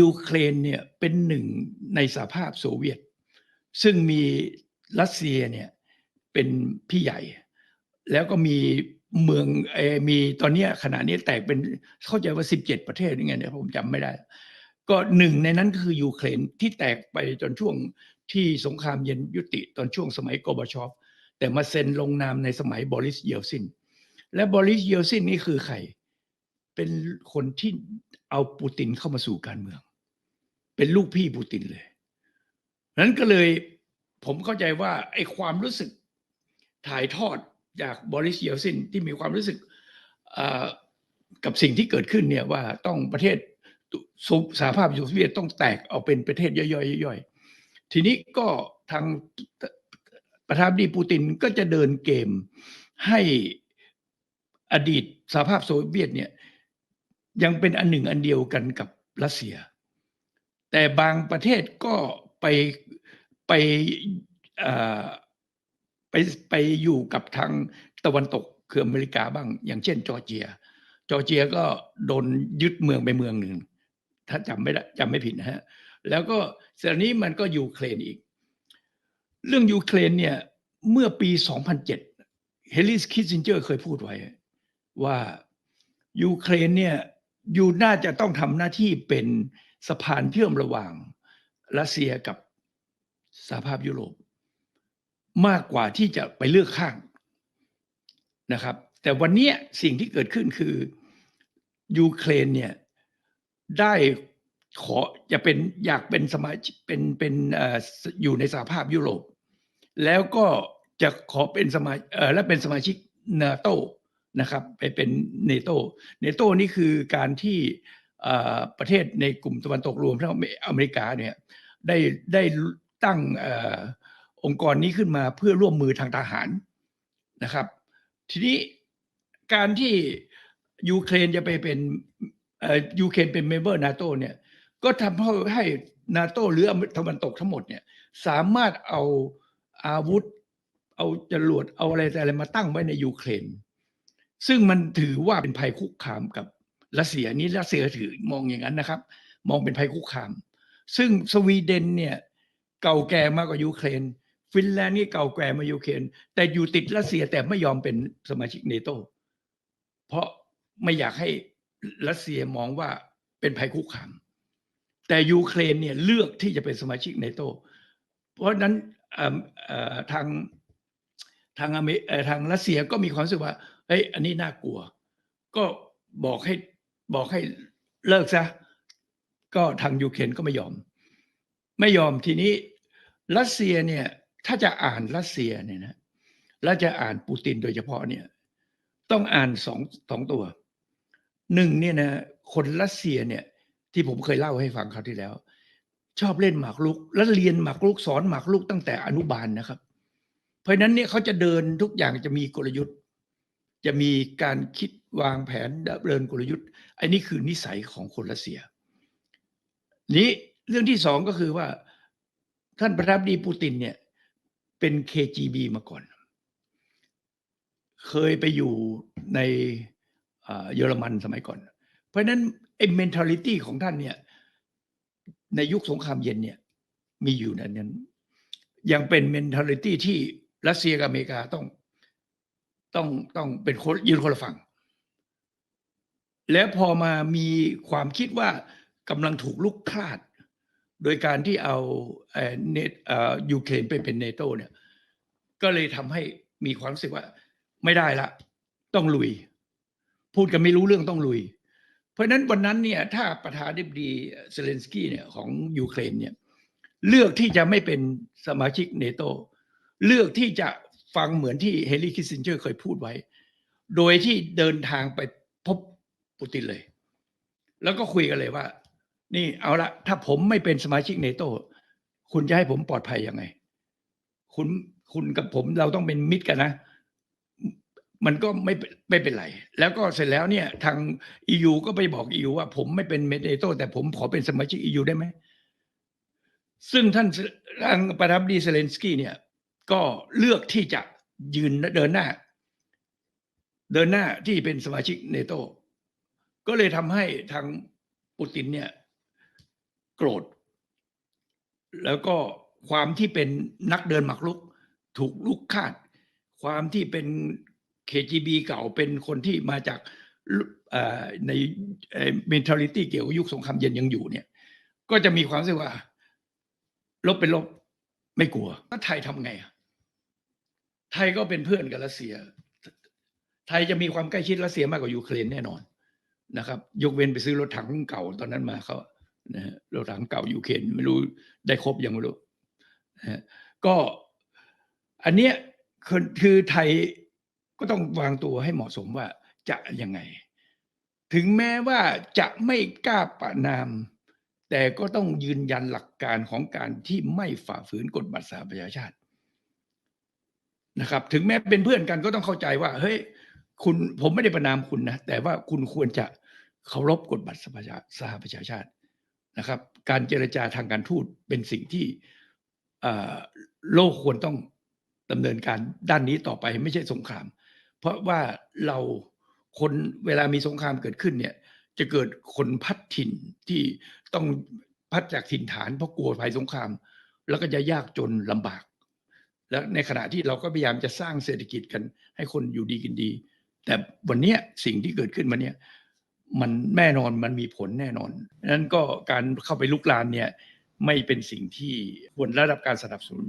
ยูเครนเนี่ยเป็นหนึ่งในสหภาพโซเวียต ซึ่งมีรัสเซียเนี่ยเป็นพี่ใหญ่ แล้วก็มีเมืองเอมีตอนนี้ขณะนี้แตกเป็นเข้าใจว่า 17 ประเทศยังไงเนี่ยผมจำไม่ได้ ก็หนึ่งในนั้นก็คือยูเครนที่แตกไปจนช่วงที่สงครามเย็นยุติตอนช่วงสมัยโกบชอฟแต่มาเซ็นลงนามในสมัยบอริสเยลซิน และบอริสเยลซินนี่คือใคร เป็นคนที่เอาปูตินเข้ามาสู่การเมือง เป็นลูกพี่ปูตินเลยนั้นก็เลยผมเข้าใจว่าไอ้ความรู้สึกถ่ายทอดจากบริสเยลซินที่มีความรู้สึกกับสิ่งที่เกิดขึ้นเนี่ยว่าต้องประเทศสุสหภาพโซเวียตต้องแตกออกเป็นประเทศย่อยๆย่อยๆ ทีนี้ก็ทางประธานาธิบดีปูตินก็จะเดินเกมให้อดีตสหภาพโซเวียตเนี่ย ยังเป็นอันหนึ่งอันเดียวกันกับรัสเซีย แต่บางประเทศก็ไปไปไปไปอยู่กับทางตะวันตกคืออเมริกาบ้าง อย่างเช่นจอร์เจีย จอร์เจียก็โดนยึดเมืองไปเมืองหนึ่ง ถ้าจำไม่ได้จำไม่ผิดนะฮะ แล้วก็เสร็จนี้มันก็ยูเครนอีก เรื่องยูเครนเนี่ยเมื่อปี 2007 เฮลิสคิสซินเจอร์เคยพูดไว้ว่ายูเครนเนี่ย ยูน่าจะต้องทำหน้าที่เป็นสะพานเชื่อมระหว่างรัสเซียกับสหภาพยุโรป มากกว่าที่จะไปเลือกข้างนะครับ แต่วันนี้สิ่งที่เกิดขึ้นคือยูเครนเนี่ยได้ขอจะเป็นอยากเป็นสมาชิกเป็นเป็นออยู่ในสหภาพยุโรป แล้วก็จะขอเป็นสมาและเป็นสมาชิกนาโต นะครับไปเป็นเนโตเนโตนี่คือการที่ประเทศในกลุ่มตะวันตกรวมทั้งอเมริกาเนี่ยได้ได้ตั้งอองค์กรนี้ขึ้นมาเพื่อร่วมมือทางทหารนะครับ ทีนี้การที่ยูเครนจะไปเป็นยูเครนเป็นเมมเบอร์นาโตเนี่ยก็ทำให้ให้นาโตหรือตะวันตกทั้งหมดเนี่ยสามารถเอาอาวุธ เอาจรวดเอาอะไรแต่อะไรมาตั้งไว้ในยูเครน ซึ่งมันถือว่าเป็นภัยคุกคามกับรัสเซียนี้รัสเซียถือมองอย่างนั้นนะครับ มองเป็นภัยคุกคาม ซึ่งสวีเดนเนี่ยเก่าแก่มากกว่ายูเครน ฟินแลนด์นี่เก่าแก่มายูเครน แต่อยู่ติดรัสเซียแต่ไม่ยอมเป็นสมาชิกเนโตเพราะไม่อยากให้รัสเซียมองว่าเป็นภัยคุกคาม แต่ยูเครนเนี่ยเลือกที่จะเป็นสมาชิกเนโตเพราะนั้นทาง ทางอเมเอ่อทางรัสเซียก็มีความรู้สึกว่าเฮ้ยอันนี้น่ากลัว ก็บอกให้บอกให้เลิกซะก็ทางยูเครนก็ไม่ยอม ไม่ยอมทีนี้รัสเซียเนี่ยถ้าจะอ่านรัสเซียเนี่ยนะแล้วจะอ่านปูตินโดยเฉพาะเนี่ยต้องอ่านสองสองตัวหนึ่งเนี่ยนะคนรัสเซียเนี่ยที่ผมเคยเล่าให้ฟังคราวที่แล้ว ชอบเล่นหมากรุก แล้วเรียนหมากรุกสอนหมากรุกตั้งแต่อนุบาลนะครับ เพราะฉะนั้นเนี่ยเขาจะเดินทุกอย่างจะมีกลยุทธ์ จะมีการคิดวางแผนดำเนินกลยุทธ์อันนี้คือนิสัยของคนรัสเซีย นี้เรื่องที่สองก็คือว่าท่านประธานดีปูตินเนี่ยเป็น KGB มาก่อน เคยไปอยู่ในเยอรมันสมัยก่อน เพราะนั้นไอ้ mentality ของท่านเนี่ยในยุคสงครามเย็นเนี่ยมีอยู่ในนั้นยังเป็น mentality ที่ รัสเซียกับอเมริกาต้องต้องต้องเป็นคนยืนคนละฝั่ง แล้วพอมามีความคิดว่ากำลังถูกลุกคลาด โดยการที่เอาเออเนเอ่อยูเครนไปเป็นเนโตเนี่ย ก็เลยทำให้มีความรู้สึกว่าไม่ได้ละ ต้องลุย พูดกันไม่รู้เรื่องต้องลุย เพราะฉะนั้นวันนั้นเนี่ยถ้าประธานาธิบดีเซเลนสกี้เนี่ยของยูเครนเนี่ยเลือกที่จะไม่เป็นสมาชิกเนโต เลือกที่จะฟังเหมือนที่เฮนรี่คิสซินเจอร์เคยพูดไว้ โดยที่เดินทางไปพบปูตินเลย แล้วก็คุยกันเลยว่า นี่เอาละถ้าผมไม่เป็นสมาชิกเนโตคุณจะให้ผมปลอดภัยยังไง คุณคุณกับผมเราต้องเป็นมิตรกันนะ มันก็ไม่ไม่เป็นไร แล้วก็เสร็จแล้วเนี่ย ทาง EU ก็ไปบอก EU ว่า ผมไม่เป็นเมเนโตแต่ผมขอเป็นสมาชิก EU ได้ไหมซึ่งท่านทางประธานาธิบดีเซเลนสกี้เนี่ย ก็เลือกที่จะยืนเดินหน้า เดินหน้าที่เป็นสมาชิกเนโตก็เลยทำให้ทางปูตินเนี่ย โกรธ แล้วก็ความที่เป็นนักเดินหมากรุก ถูกลุกคาด ความที่เป็น KGB เก่าเป็นคนที่มาจากลุเอ่อในเอ่อ mentality เกี่ยวกับยุคสงครามเย็นยังอยู่เนี่ย ก็จะมีความรู้สึกว่า ลบเป็นลบไม่กลัวแล้วไทยทำไงอะ ไทยก็เป็นเพื่อนกับรัสเซีย ไทยจะมีความใกล้ชิดรัสเซียมากกว่ายูเครนแน่นอนนะครับ ยกเว้นไปซื้อรถถังเก่าตอนนั้นมาเขานะฮะรถถังเก่ายูเครนไม่รู้ได้ครบยังไม่รู้นะฮะก็อันเนี้ยคือคือไทยก็ต้องวางตัวให้เหมาะสมว่าจะยังไง ถึงแม้ว่าจะไม่กล้าประนาม แต่ก็ต้องยืนยันหลักการของการที่ไม่ฝ่าฝืนกฎบัตรสหประชาชาติ นะครับ ถึงแม้เป็นเพื่อนกันก็ต้องเข้าใจว่า เฮ้ย คุณผมไม่ได้ประนามคุณนะ แต่ว่าคุณควรจะเคารพกฎบัตรสหประชาชาตินะครับ การเจรจาทางการทูตเป็นสิ่งที่โลกควรต้องดำเนินการด้านนี้ต่อไปไม่ใช่สงคราม เพราะว่าเราคนเวลามีสงครามเกิดขึ้นเนี่ย จะเกิดคนพัดถิ่นที่ต้องพัดจากถิ่นฐานเพราะกลัวภัยสงคราม แล้วก็จะยากจนลำบาก แล้วในขณะที่เราก็พยายามจะสร้างเศรษฐกิจกัน ให้คนอยู่ดีกินดี แต่วันนี้สิ่งที่เกิดขึ้นมาเนี่ยมันแน่นอนมันมีผลแน่นอนนั้นก็การเข้าไปลุกลานเนี่ยไม่เป็นสิ่งที่ควรระดับการสนับสนุน